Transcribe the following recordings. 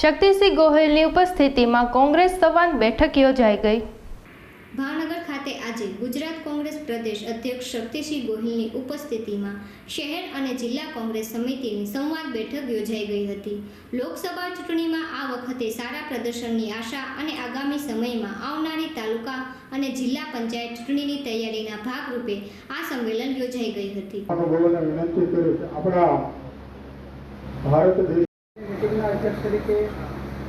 શક્તિસિંહ ગોહિલની ઉપસ્થિતિમાં કોંગ્રેસ સંવાદ બેઠક યોજાઈ ગઈ. ભાવનગર ખાતે આજે ગુજરાત કોંગ્રેસ પ્રદેશ અધ્યક્ષ શક્તિસિંહ ગોહિલની ઉપસ્થિતિમાં શહેર અને જિલ્લા કોંગ્રેસ સમિતિની સંવાદ બેઠક યોજાઈ ગઈ હતી. લોકસભા ચૂંટણીમાં આ વખતે સારા પ્રદર્શનની આશા અને આગામી સમયમાં આવનારી તાલુકા અને જિલ્લા પંચાયત ચૂંટણીની તૈયારીના ભાગરૂપે આ સંમેલન યોજાઈ ગઈ હતી. આપણા ભારત મિટિંગના અધ્યક્ષ તરીકે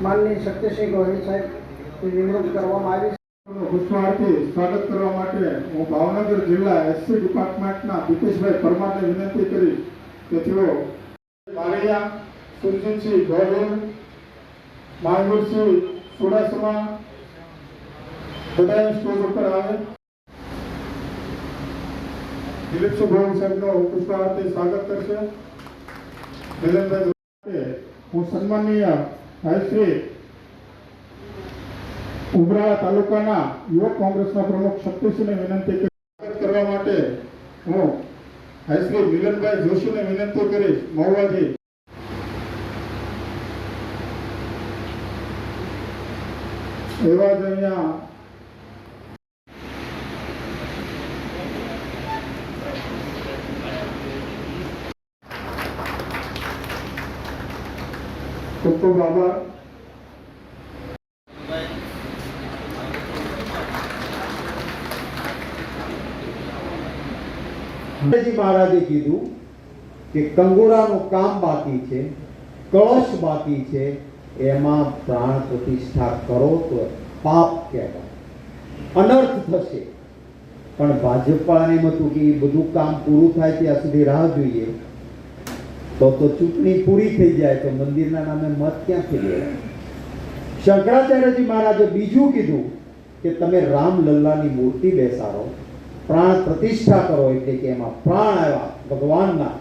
માનનીય સત્યસિંહ ગોહિલ સાહેબ નિમણૂક કરવામાં આવી છે. પુષ્પાર્થી સ્વાગત કરવા માટે હું ભાવનગર જિલ્લા એસસી ડિપાર્ટમેન્ટના ભૂપેશભાઈ પરમારને વિનંતી કરી કે તેઓ બારૈયા સુરજીતસિંહ ગોહિલ મહાવીરસિંહ ચુડાસમા બધા સ્ટેજ ઉપર આવે. દિલીપસિંહ ગોહિલ સાહેબનો પુષ્પાર્થી સ્વાગત કરશે. માટે હું સન્માનીય ભાઈશ્રી ઉમરાળા તાલુકાના યુવક કોંગ્રેસના પ્રમુખ શક્તિસિંહને વિનંતી કરી કરવા માટે હું ભાઈશ્રી મિલનભાઈ જોશીને વિનંતી કરીશ, મહુવાજી. એવા જ અહીંયા ખૂબ ખૂબ મહારાજે કીધું કે કંગોરાનું કામ બાકી છે, કળશ બાકી છે, એમાં પ્રાણ પ્રતિષ્ઠા કરો તો પાપ કહેવાય. અનર્થ થશે. પણ ભાજપાને એમ હતું કે બધું કામ પૂરું થાય ત્યાં સુધી રાહ જોઈએ. તો તો ચૂંટણી પૂરી થઈ જાય તો મંદિરના નામે મત ક્યાંથી લેવાય? શંકરાચાર્યજી મહારાજે બીજું કીધું કે તમે રામ લલ્લાની મૂર્તિ બેસાડો, પ્રાણ પ્રતિષ્ઠા કરો એટલે કે એમાં પ્રાણ આવ્યા ભગવાનના.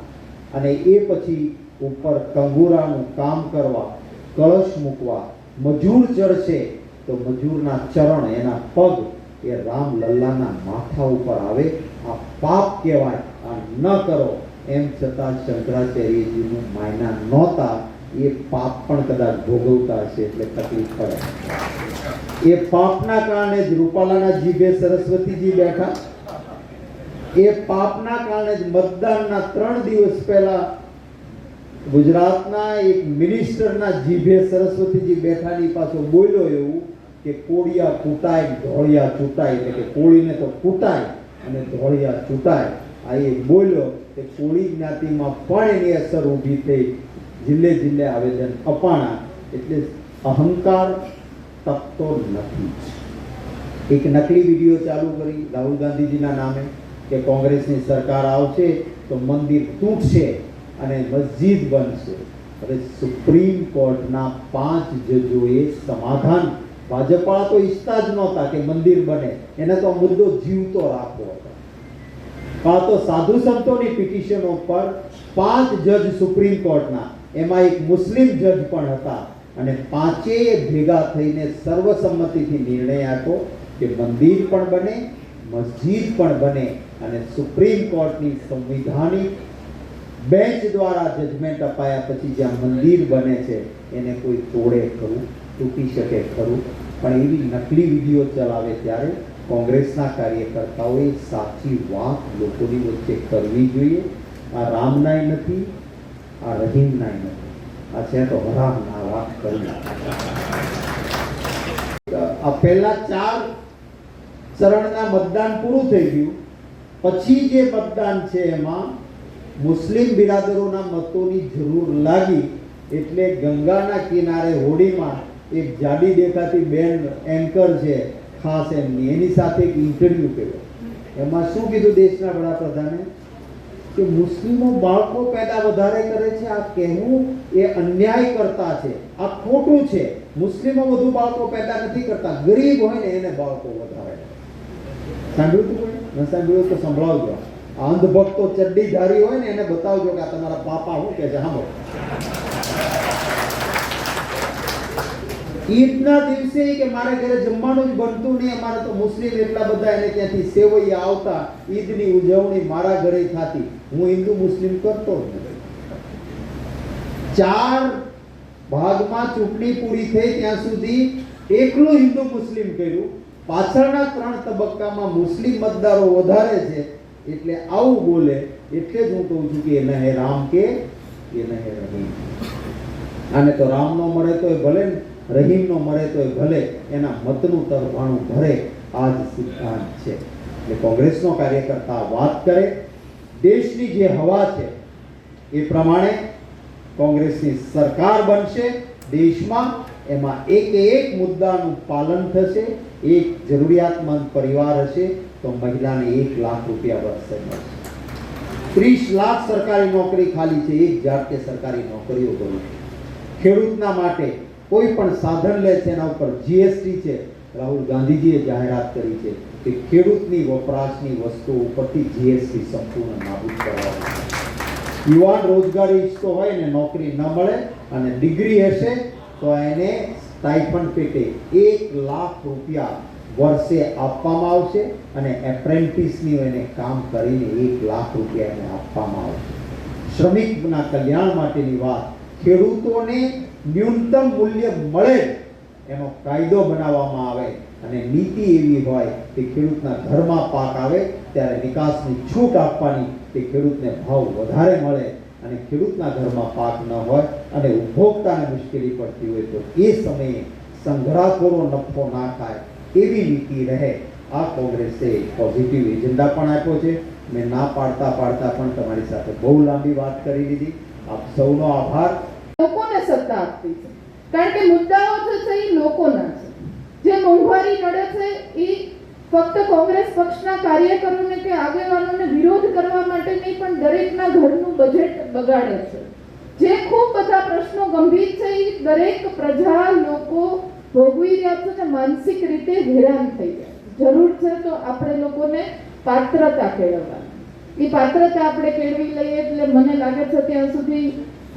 અને એ પછી ઉપર કંગુરાનું કામ કરવા, કળશ મૂકવા, મજૂર ચડશે તો મજૂરના ચરણ, એના પગ એ રામ લલ્લાના માથા ઉપર આવે. આ પાપ કહેવાય, આ ન કરો. એમ છતાં શંકરાચાર્યજીનું માયના નહોતા, એ પાપ પણ કદાચ ભોગવતા હશે એટલે તકલીફ પડે. એ પાપના કારણે જ રૂપાલાના જીભે સરસ્વતીજી બેઠા. એ પાપના કારણે જ મતદાનના ત્રણ દિવસ પહેલા ગુજરાતના એક મિનિસ્ટરના જીભે સરસ્વતીજી બેઠાની પાછો બોલ્યો એવું કે કોળિયા કૂટાય ધોળિયા ચૂંટાય, એટલે કે કોળીને તો કૂટાય અને ધોળિયા ચૂંટાય. આ એ બોલ્યો કે કોળી જ્ઞાતિમાં પણ એની અસર ઊભી થઈ, જિલ્લે જિલ્લે આવેદન અપાણા, એટલે અહંકાર તકતો નથી. એક નકલી વીડિયો ચાલુ કરી રાહુલ ગાંધીજીના નામે કે કોંગ્રેસની સરકાર આવશે તો મંદિર તૂટશે અને મસ્જિદ બનશે. હવે સુપ્રીમ કોર્ટના પાંચ જજોએ સમાધાન. ભાજપા તો ઈચ્છતા જ નહોતા કે મંદિર બને. એને તો મુદ્દો જીવતો રાખવો હતો. આ તો સાધુ સંતોની પિટિશનો પર પાંચ જજ સુપ્રીમ કોર્ટના, એમાં એક મુસ્લિમ જજ પણ હતા. અને પાંચેય ભેગા થઈને સર્વસંમતિથી નિર્ણય આપ્યો કે મંદિર પણ બને, મસ્જિદ પણ બને અને સુપ્રીમ કોર્ટની સંવિધાનિક બેન્ચ દ્વારા જજમેન્ટ અપાયા પછી જ્યાં મંદિર બને છે, એને કોઈ તોડે ખરું, તૂટી શકે ખરું. પણ એવી નકલી વીડિયો ચલાવે ત્યારે કોંગ્રેસના કાર્યકર્તાઓએ સાચી વાત લોકોની વચ્ચે કરવી જોઈએ. આ રામનાય નથી, આ રહીમનાય નથી. આ છે તો હરામના વાત કરી આ પહેલા ચાર ચરણના મતદાન પૂરું થઈ ગયું. પછી જે મતદાન છે એમાં મુસ્લિમ બિરાદરોના મતોની જરૂર લાગી એટલે ગંગાના કિનારે હોડીમાં એક જાડી દેખાતી બેન એન્કર છે ખાસ એમની. એની સાથે એક ઇન્ટરવ્યુ કર્યો. એમાં શું કીધું દેશના વડાપ્રધાને? કે મુસ્લિમો બાળકો પેદા વધારે કરે છે. આ કહેવું એ અન્યાય કરતા છે. આ ખોટું છે. મુસ્લિમો વધુ બાળકો પેદા નથી કરતા. ગરીબ હોય ને એને બાળકો વધારે. સાંભળ્યું તું ન સાંભળ્યું તો સંભળાવજો. અંધભક્તો ચડ્ડી ધારી હોય ને એને બતાવજો કે આ તમારા પાપા શું કે છે? સાંભળો. ઈદના દિવસે કે મારે ઘરે જમવાનું જ બનતું નહીં, અમારે તો મુસ્લિમ એટલા બધા એને ત્યાંથી સેવઈ આવતા, ઈદની ઉજવણી મારા ઘરે થતી. હું હિન્દુ મુસ્લિમ કરતો ચાર ભાગમાં ચૂંટણી પૂરી થઈ ત્યાં સુધી એકલું હિન્દુ મુસ્લિમ કર્યું. પાછળના ત્રણ તબક્કામાં મુસ્લિમ મતદારો વધારે છે, એટલે આવું બોલે, એટલે જ હું કહું છું કે એ નહે રામ કે, એ નહે રહીમ આને તો રામ ન મળે તોય ભલે ને રહીમ નો મળે તોય ભલે, એના મતનું તરફાણું ભરે, આ જ સિદ્ધાંત છે. એટલે કોંગ્રેસનો કાર્યકર્તા વાત કરે, દેશની જે હવા છે, એ પ્રમાણે કોંગ્રેસની સરકાર બનશે, દેશમાં એમાં એક એક મુદ્દાનું પાલન થશે, એક જરૂરિયાતમંદ પરિવાર હશે, તો મહિલાને એક લાખ રૂપિયા વર્ષે મળશે. ત્રીસ લાખ સરકારી નોકરી ખાલી છે, એક જાતે સરકારી નોકરીઓ કરું ખેડૂતના માટે કોઈ પણ સાધન લે છે એના ઉપર જીએસટી છે. રાહુલ ગાંધીજીએ જાહેરાત કરી છે કે ખેડૂતની વપરાશની વસ્તુઓ ઉપરથી જીએસટી સંપૂર્ણ નાબૂદ કરવા યુવાન રોજગારી ઈચ્છતો હોય ને નોકરી ન મળે અને ડિગ્રી હશે, તો એને સ્ટાઇફન પેટે એક લાખ રૂપિયા વર્ષે આપવામાં આવશે અને એપ્રેન્ટિસની એને કામ કરીને એક લાખ રૂપિયા એને આપવામાં આવશે. શ્રમિકના કલ્યાણ માટેની વાત ખેડૂતોને ન્યૂનતમ મૂલ્ય મળે એનો કાયદો બનાવવામાં આવે અને નીતિ એવી હોય કે ખેડૂતના ઘરમાં પાક આવે ત્યારે નિકાસની છૂટ આપવાની કે ખેડૂતને ભાવ વધારે મળે અને ખેડૂતના ઘરમાં પાક ન હોય અને ઉપભોક્તાને મુશ્કેલી પડતી હોય તો એ સમયે સંઘરાખોરો નફો ના ખાય એવી નીતિ રહે. આ કોંગ્રેસે પોઝિટિવ એજન્ડા પણ આપ્યો છે. મેં ના પાડતા પાડતા પણ તમારી સાથે બહુ લાંબી વાત કરી લીધી. આપ સૌનો આભાર. સત્તા આપવી છે. કારણ કે મુદ્દાઓ જે છે એ લોકોના છે. જે મોંઘવારી નડે છે એ ફક્ત કોંગ્રેસ પક્ષના કાર્યકરોને કે આગેવાનોને વિરોધ કરવા માટે નહીં, પણ દરેકના ઘરનું બજેટ બગાડે છે. જે ખૂબ બધા પ્રશ્નો ગંભીર છે એ દરેક પ્રજા લોકો ભોગવી રહ્યા છે અને માનસિક રીતે હેરાન થઈ ગયા જરૂર છે તો આપણે લોકોને પાત્રતા કેળવવાની એ પાત્રતા આપણે કેળવી લઈએ એટલે મને લાગે છે ત્યાં સુધી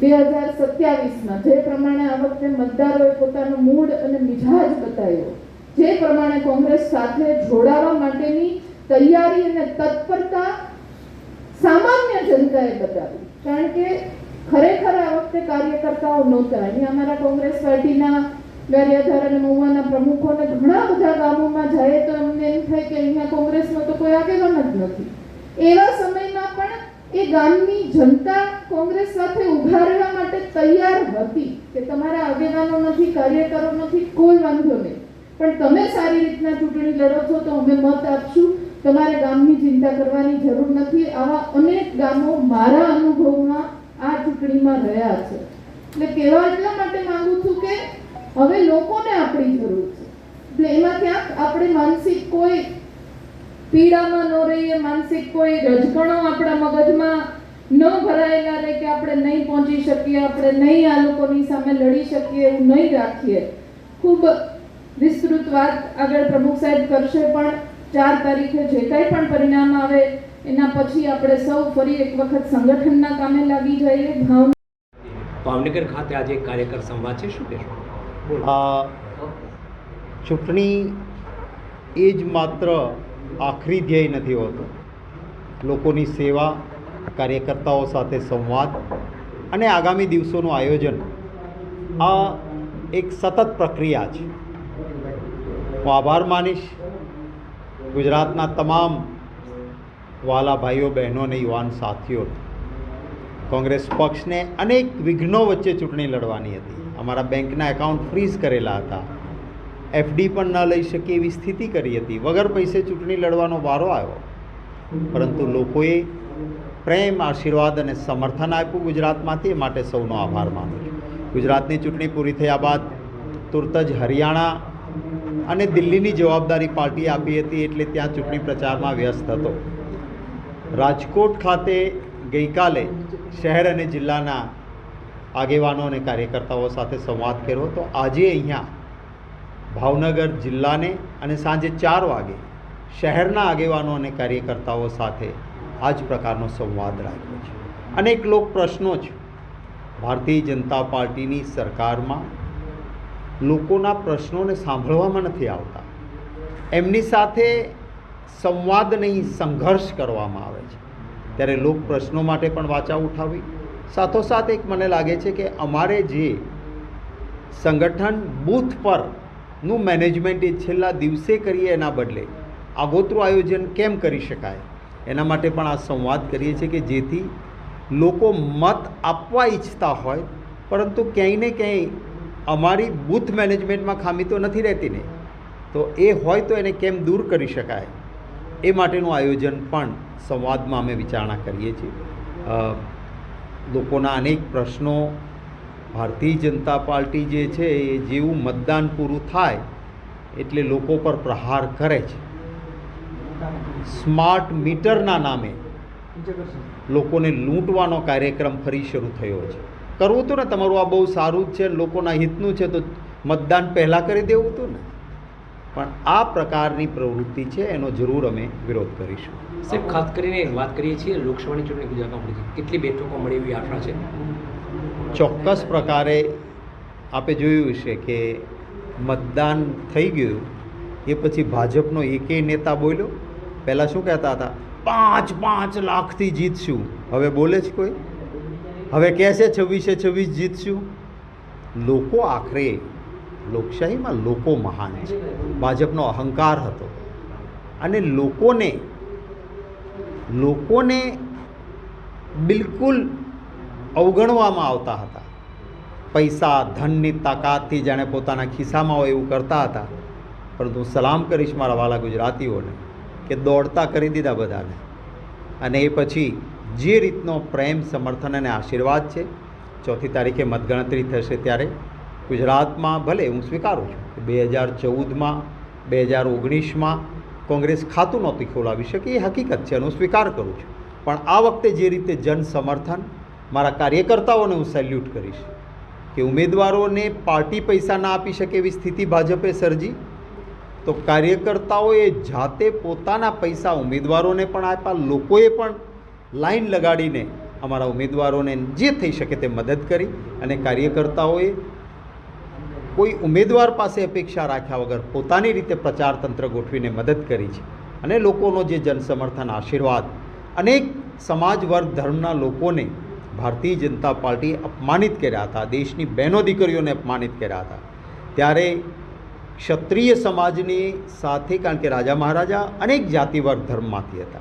બે હજાર સત્યાવીસમાં જે પ્રમાણે આ વખતે મતદારોએ પોતાનો મૂડ અને મિજાજ બતાવ્યો, જે પ્રમાણે કોંગ્રેસ સાથે જોડાવા માટેની તૈયારી અને તત્પરતા સામાન્ય જનતાએ બતાવી. કારણ કે ખરેખર આ વખતે કાર્યકર્તાઓ નહોતા. અહીંયા અમારા કોંગ્રેસ પાર્ટીના ગારિયાધાર અને મહુવાના પ્રમુખોને ઘણા બધા ગામોમાં જાય તો અમને એમ થાય કે અહીંયા કોંગ્રેસનો તો કોઈ આગેવાન જ નથી. એવા સમયમાં પણ એ ગામની જનતા કોંગ્રેસ સાથે ઊભા રહેવા માટે તૈયાર હતી કે તમારા આગેવાનો નથી, કાર્યકરો નથી, કોઈ વાંધો નહીં. પણ તમે સારી રીતના ચૂંટણી લડો છો તો અમે મત આપશું. તમારે ગામની ચિંતા કરવાની જરૂર નથી. આવા અનેક ગામો મારા અનુભવમાં આ ચૂંટણીમાં રહ્યા છે. એટલે કહેવા એટલા માટે માંગુ છું કે હવે લોકોને આપણી જરૂર છે. એટલે એમાં ક્યાંક આપણે માનસિક કોઈ પીડામાં ન રહીએ માનસિક કોઈ રજકણો આપણા મગજમાં ન ભરાયેલા રહે કે આપણે નહીં પહોંચી શકીએ આપણે નહીં આ લોકોની સામે લડી શકીએ એવું નહીં રાખીએ. ખૂબ વિસ્તૃત વાત આગળ પ્રમુખ સાહેબ કરશે પણ ચાર તારીખે જે કાંઈ પણ પરિણામ આવે એના પછી આપણે સૌ ફરી એક વખત સંગઠનના કામે લાગી જઈએ. ભાવ ભાવનગર ખાતે આજે એક કાર્યકર સંવાદ છે શું કહેશો? આ ચૂંટણી એ જ માત્ર આખરી ધ્યેય નથી હોતો. લોકોની સેવા, કાર્યકર્તાઓ સાથે સંવાદ અને આગામી દિવસોનું આયોજન. આ એક સતત પ્રક્રિયા છે. હું આભાર માનીશ. ગુજરાતના તમામ વાલા ભાઈઓ, બહેનો અને યુવાન સાથીઓ. કોંગ્રેસ પક્ષને અનેક વિઘ્નો વચ્ચે ચૂંટણી લડવાની હતી. અમારા બેંકના એકાઉન્ટ ફ્રીઝ કરેલા હતા. એફડી પણ ન લઈ શકે એવી સ્થિતિ કરી હતી. વગર પૈસે ચૂંટણી લડવાનો વારો આવ્યો. પરંતુ લોકોએ પ્રેમ, આશીર્વાદ અને સમર્થન આપ્યું ગુજરાતમાંથી, એ માટે સૌનો આભાર માનું છું. ગુજરાતની ચૂંટણી પૂરી થયા બાદ તુરત જ હરિયાણા અને દિલ્હીની જવાબદારી પાર્ટી આપી હતી એટલે ત્યાં ચૂંટણી પ્રચારમાં વ્યસ્ત હતો. રાજકોટ ખાતે ગઈકાલે શહેર અને જિલ્લાના આગેવાનો અને કાર્યકર્તાઓ સાથે સંવાદ કર્યો તો આજે અહીંયા ભાવનગર જિલ્લાને અને સાંજે ચાર વાગે શહેરના આગેવાનો અને કાર્યકર્તાઓ સાથે આ જ પ્રકારનો સંવાદ રાખ્યો છે. અનેક લોક પ્રશ્નો છે. ભારતીય જનતા પાર્ટીની સરકારમાં લોકોના પ્રશ્નોને સાંભળવામાં નથી આવતા. એમની સાથે સંવાદ નહીં, સંઘર્ષ કરવામાં આવે છે. ત્યારે લોક પ્રશ્નો માટે પણ વાચા ઉઠાવી. સાથોસાથ એક મને લાગે છે કે અમારે જે સંગઠન બૂથ પરનું મેનેજમેન્ટ એ છેલ્લા દિવસે કરીએ એના બદલે. આગોતરું આયોજન કેમ કરી શકાય? એના માટે પણ આ સંવાદ કરીએ છીએ કે જેથી લોકો મત આપવા ઈચ્છતા હોય, પરંતુ ક્યાંય ને ક્યાંય અમારી બૂથ મેનેજમેન્ટમાં ખામી તો નથી રહેતી ને. તો એ હોય તો એને કેમ દૂર કરી શકાય? એ માટેનું આયોજન પણ સંવાદમાં અમે વિચારણા કરીએ છીએ. લોકોના અનેક પ્રશ્નો ભારતીય જનતા પાર્ટી જે છે, એ જેવું મતદાન પૂરું થાય, એટલે લોકો પર પ્રહાર કરે છે. સ્માર્ટ મીટરના નામે લોકોને લૂંટવાનો કાર્યક્રમ ફરી શરૂ થયો છે. કરવું હતું ને, તમારું આ બહુ સારું જ છે, લોકોના હિતનું છે, તો મતદાન પહેલાં કરી દેવું હતું ને. પણ આ પ્રકારની પ્રવૃત્તિ છે, એનો જરૂર અમે વિરોધ કરીશું. સાહેબ, ખાસ કરીને વાત કરીએ છીએ, લોકસભાની ચૂંટણી ગુજરાતમાં પડી છે. કેટલી બેઠકો મળી એવી આશા છે? ચોક્કસ પ્રકારે આપે જોયું છે કે મતદાન થઈ ગયું. એ પછી ભાજપનો એકેય નેતા બોલ્યો. પહેલાં શું કહેતા હતા? પાંચ પાંચ લાખથી જીતશું. હવે બોલે છે કોઈ? હવે કહેશે છવ્વીસે છવ્વીસ જીતશું. લોકો આખરે લોકશાહીમાં લોકો મહાન છે. ભાજપનો અહંકાર હતો. અને લોકોને લોકોને બિલકુલ અવગણવામાં આવતા હતા. પૈસા, ધનની તાકાતથી જાણે પોતાના ખિસ્સામાં હોય એવું કરતા હતા. પરંતુ હું સલામ કરીશ મારા વાલા ગુજરાતીઓને કે દોડતા કરી દીધા બધાને. અને એ પછી જે રીતનો પ્રેમ, સમર્થન અને આશીર્વાદ છે, ચોથી તારીખે મતગણતરી થશે ત્યારે ગુજરાતમાં ભલે હું સ્વીકારું છું કે બે હજાર ચૌદમાં, બે હજાર ઓગણીસમાં કોંગ્રેસ ખાતું નહોતી ખોલાવી શકી, એ હકીકત છે એનો સ્વીકાર કરું છું. પણ આ વખતે જે રીતે જન સમર્થન મારા કાર્યકર્તાઓને હું સેલ્યુટ કરીશ. કે ઉમેદવારોને પાર્ટી પૈસા ના આપી શકે એવી સ્થિતિ ભાજપે સર્જી, તો કાર્યકર્તાઓએ જાતે પોતાના પૈસા ઉમેદવારોને પણ આપ્યા, લોકોએ પણ લાઈન લગાડીને અમારા ઉમેદવારોને જે થઈ શકે તે મદદ કરી અને કાર્યકર્તાઓએ કોઈ ઉમેદવાર પાસે અપેક્ષા રાખ્યા વગર પોતાની રીતે પ્રચાર તંત્ર ગોઠવીને મદદ કરી છે. અને લોકોનો જે જનસમર્થન, આશીર્વાદ, અનેક સમાજ વર્ગ ધર્મના લોકોને ભારતીય જનતા પાર્ટી અપમાનિત કર્યા હતા. દેશની બહેનો દીકરીઓને અપમાનિત કર્યા હતા. ત્યારે ક્ષત્રિય સમાજની સાથે, કારણ કે રાજા મહારાજા અનેક જાતિવર્ગ ધર્મમાંથી હતા.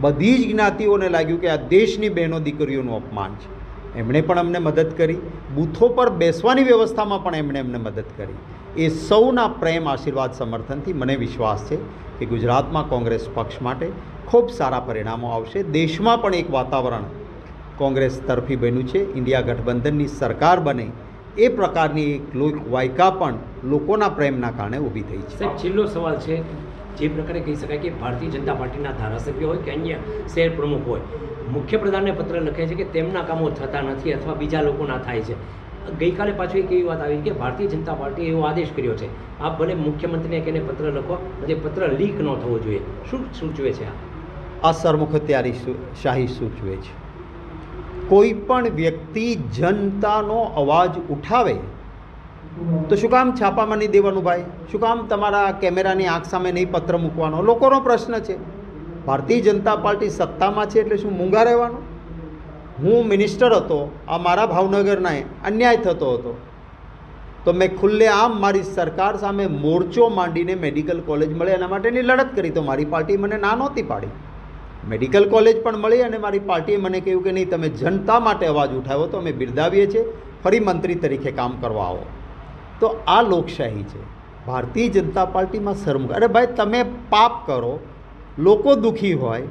બધી જ જ્ઞાતિઓને લાગ્યું કે આ દેશની બહેનો દીકરીઓનું અપમાન છે. એમણે પણ અમને મદદ કરી. બૂથો પર બેસવાની વ્યવસ્થામાં પણ એમણે અમને મદદ કરી. એ સૌના પ્રેમ, આશીર્વાદ, સમર્થનથી મને વિશ્વાસ છે કે ગુજરાતમાં કોંગ્રેસ પક્ષ માટે ખૂબ સારા પરિણામો આવશે. દેશમાં પણ એક વાતાવરણ કોંગ્રેસ તરફી બન્યું છે. ઇન્ડિયા ગઠબંધનની સરકાર બને એ પ્રકારની એક લોક વાયકા પણ લોકોના પ્રેમના કારણે ઊભી થઈ છે. સાહેબ છેલ્લો સવાલ છે. જે પ્રકારે કહી શકાય કે ભારતીય જનતા પાર્ટીના ધારાસભ્ય હોય કે અન્ય શહેર પ્રમુખ હોય મુખ્યપ્રધાનને પત્ર લખે છે કે તેમના કામો થતા નથી અથવા બીજા લોકોના થાય છે. ગઈકાલે પાછું એક એવી વાત આવી કે ભારતીય જનતા પાર્ટીએ એવો આદેશ કર્યો છે. આપ ભલે મુખ્યમંત્રીને કહીને પત્ર લખો જે પત્ર લીક ન થવો જોઈએ. શું સૂચવે છે આ? આ સરમુખત્યારી સુ- શાહી સૂચવે છે. કોઈ પણ વ્યક્તિ જનતાનો અવાજ ઉઠાવે, તો શું કામ છાપામાં નહીં દેવાનું ભાઈ? શું કામ તમારા કેમેરાની આંખ સામે નહીં પત્ર મૂકવાનો? લોકોનો પ્રશ્ન છે. ભારતીય જનતા પાર્ટી સત્તામાં છે એટલે શું મૂંગા રહેવાનું? હું મિનિસ્ટર હતો, આ મારા ભાવનગરના અન્યાય થતો હતો. તો મેં ખુલ્લે આમ મારી સરકાર સામે મોરચો માંડીને મેડિકલ કોલેજ મળે એના માટેની લડત કરી. તો મારી પાર્ટી મને ના નહોતી પાડી. મેડિકલ કોલેજ પણ મળી અને મારી પાર્ટીએ મને કહ્યું કે નહીં, તમે જનતા માટે અવાજ ઉઠાવ્યો તો અમે બિરદાવીએ છીએ, ફરી મંત્રી તરીકે કામ કરવા આવો. તો આ લોકશાહી છે. ભારતીય જનતા પાર્ટીમાં શરમ અરે ભાઈ, તમે પાપ કરો, લોકો દુઃખી હોય,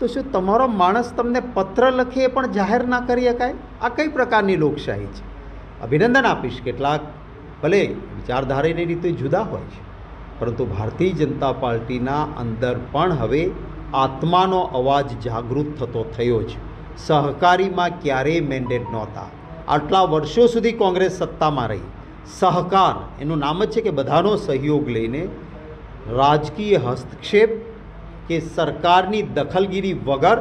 તો શું તમારો માણસ તમને પત્ર લખી એ પણ જાહેર ના કરી શકાય? આ કઈ પ્રકારની લોકશાહી છે? અભિનંદન આપીશ કેટલાક, ભલે વિચારધારાની રીતે જુદા હોય છે, પરંતુ ભારતીય જનતા પાર્ટીના અંદર પણ હવે આત્માનો અવાજ જાગૃત થતો થયો જ. સહકારીમાં ક્યારેય મેન્ડેટ નહોતા. આટલા વર્ષો સુધી કોંગ્રેસ સત્તામાં રહી. સહકાર, એનું નામ જ છે કે બધાનો સહયોગ લઈને રાજકીય હસ્તક્ષેપ કે સરકારની દખલગીરી વગર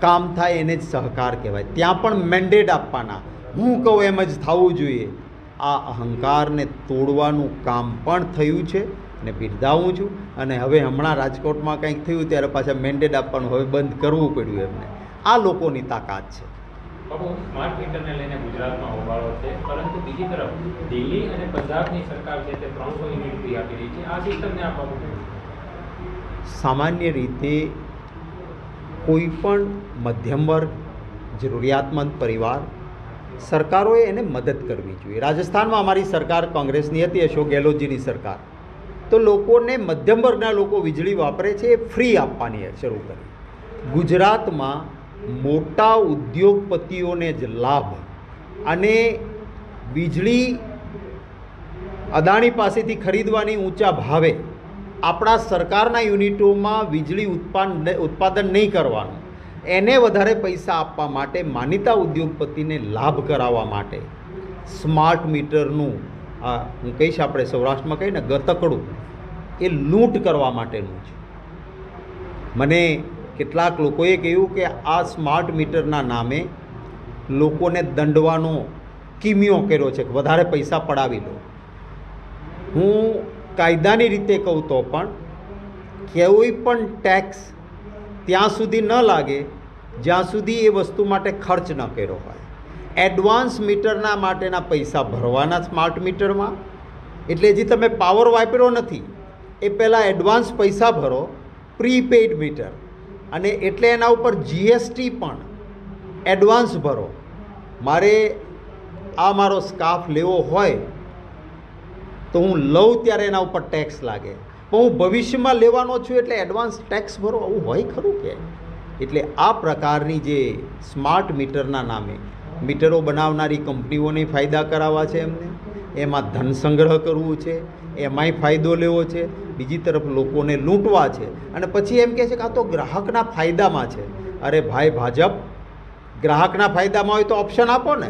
કામ થાય એને જ સહકાર કહેવાય. ત્યાં પણ મેન્ડેટ આપવાના. હું કહું એમ જ થવું જોઈએ. આ અહંકારને તોડવાનું કામ પણ થયું છે. અને બિરદાવું છું અને હવે હમણાં રાજકોટમાં કંઈક થયું ત્યારે પાછા મેન્ડેટ આપવાનું હવે બંધ કરવું પડ્યું એમને. આ લોકોની તાકાત છે. સ્માર્ટ મીટરને લઈને ગુજરાતમાં હોબાળો છે પરંતુ બીજી તરફ દિલ્હી અને પંજાબની સરકાર છે તે ત્રણસો યુનિટ ફી આપી રહી છે. આ સિસ્ટમને આ સામાન્ય રીતે કોઈ પણ મધ્યમ વર્ગ જરૂરિયાતમંદ પરિવાર સરકારોએ એને મદદ કરવી જોઈએ. રાજસ્થાનમાં અમારી સરકાર કોંગ્રેસની હતી અશોક ગેહલોતજીની સરકાર. તો લોકોને મધ્યમ વર્ગના લોકો વીજળી વાપરે છે, એ ફ્રી આપવાની શરૂ કરી. ગુજરાતમાં મોટા ઉદ્યોગપતિઓને જ લાભ અને વીજળી અદાણી પાસેથી ખરીદવાની ઊંચા ભાવે આપણા સરકારના યુનિટોમાં વીજળી ઉત્પાદન ઉત્પાદન નહીં કરવાનું, એને વધારે પૈસા આપવા માટે માનીતા ઉદ્યોગપતિને લાભ કરાવવા માટે સ્માર્ટ મીટરનું આ હું કહીશ આપણે સૌરાષ્ટ્રમાં કહીને ગતકડું એ લૂંટ કરવા માટેનું છે. મને કેટલાક લોકોએ કહ્યું કે આ સ્માર્ટ મીટરના નામે લોકોને દંડવાનો કિમિયો કર્યો છે કે વધારે પૈસા પડાવી લો હું કાયદાની રીતે કહું તો પણ કોઈ પણ ટેક્સ ત્યાં સુધી ન લાગે, જ્યાં સુધી એ વસ્તુ માટે ખર્ચ ન કર્યો હોય. એડવાન્સ મીટરના માટેના પૈસા ભરવાના સ્માર્ટ મીટરમાં. એટલે હજી તમે પાવર વાપર્યો નથી, એ પહેલાં એડવાન્સ પૈસા ભરો, પ્રીપેઇડ મીટર. અને એટલે એના ઉપર જીએસટી પણ એડવાન્સ ભરો. મારે આ મારો સ્કાફ લેવો હોય, તો હું લઉં ત્યારે એના ઉપર ટેક્સ લાગે. પણ હું ભવિષ્યમાં લેવાનો છું એટલે એડવાન્સ ટેક્સ ભરો, આવું હોય ખરું કે? એટલે આ પ્રકારની જે સ્માર્ટ મીટરના નામે મીટરો બનાવનારી કંપનીઓને ફાયદા કરાવવા છે એમને. એમાં ધન સંગ્રહ કરવું છે, એમાંય ફાયદો લેવો છે, બીજી તરફ લોકોને લૂંટવા છે. અને પછી એમ કહે છે કે આ તો ગ્રાહકના ફાયદામાં છે. અરે ભાઈ ભાજપ, ગ્રાહકના ફાયદામાં હોય તો ઓપ્શન આપો ને.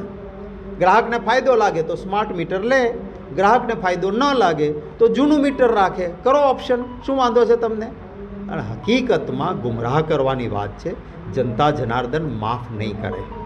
ગ્રાહકને ફાયદો લાગે તો સ્માર્ટ મીટર લે. ગ્રાહકને ફાયદો ન લાગે તો જૂનું મીટર રાખે. કરો ઓપ્શન, શું વાંધો છે તમને? અને હકીકતમાં ગુમરાહ કરવાની વાત છે, જનતા જનાર્દન માફ નહીં કરે.